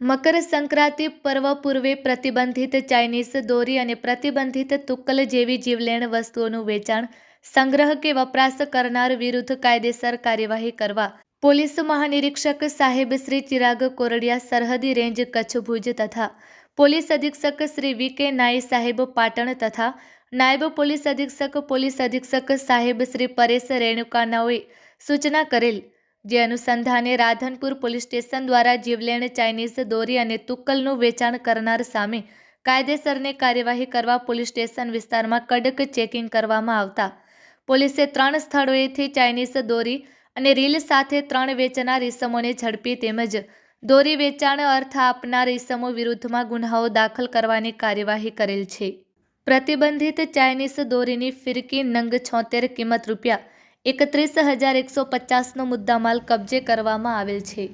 મકર સંક્રાંતિ પર્વ પૂર્વે પ્રતિબંધિત ચાઇનીઝ દોરી અને પ્રતિબંધિત તુક્કલ જેવી જીવલેણ વસ્તુઓનું વેચાણ, સંગ્રહ કે વપરાશ કરનાર વિરુદ્ધ કાયદેસર કાર્યવાહી કરવા. પોલીસ મહાનિરીક્ષક સાહેબ શ્રી ચિરાગ કોરડિયા સરહદી રેન્જ કચ્છ ભુજ તથા પોલીસ અધિક્ષક શ્રી વી કે નાઈ સાહેબ પાટણ તથા નાયબ પોલીસ અધિક્ષક પોલીસ અધિક્ષક સાહેબ શ્રી પરેશ રેણુકાનાઓએ સૂચના કરેલ જે અનુસંધાને રાધનપુર પોલીસ સ્ટેશન દ્વારા જીવલેણ ચાઇનીઝ દોરી અને તુક્કલનું વેચાણ કરનાર સામે કાયદેસરની કાર્યવાહી કરવા પોલીસ સ્ટેશન વિસ્તારમાં કડક ચેકિંગ કરવામાં આવતા. પોલીસે ત્રણ સ્થળોએથી ચાઇનીઝ દોરી અને રીલ સાથે ત્રણ વેચનાર ઇસમોને ઝડપી તેમજ દોરી વેચાણ અર્થ આપનાર ઈસમો વિરુદ્ધમાં ગુન્હાઓ દાખલ કરવાની કાર્યવાહી કરેલ છે. પ્રતિબંધિત ચાઇનીઝ દોરીની ફિરકી નંગ છોતેર કિંમત રૂપિયા એકત્રીસ હજાર એકસો પચાસનો મુદ્દામાલ કબજે કરવામાં આવેલ છે.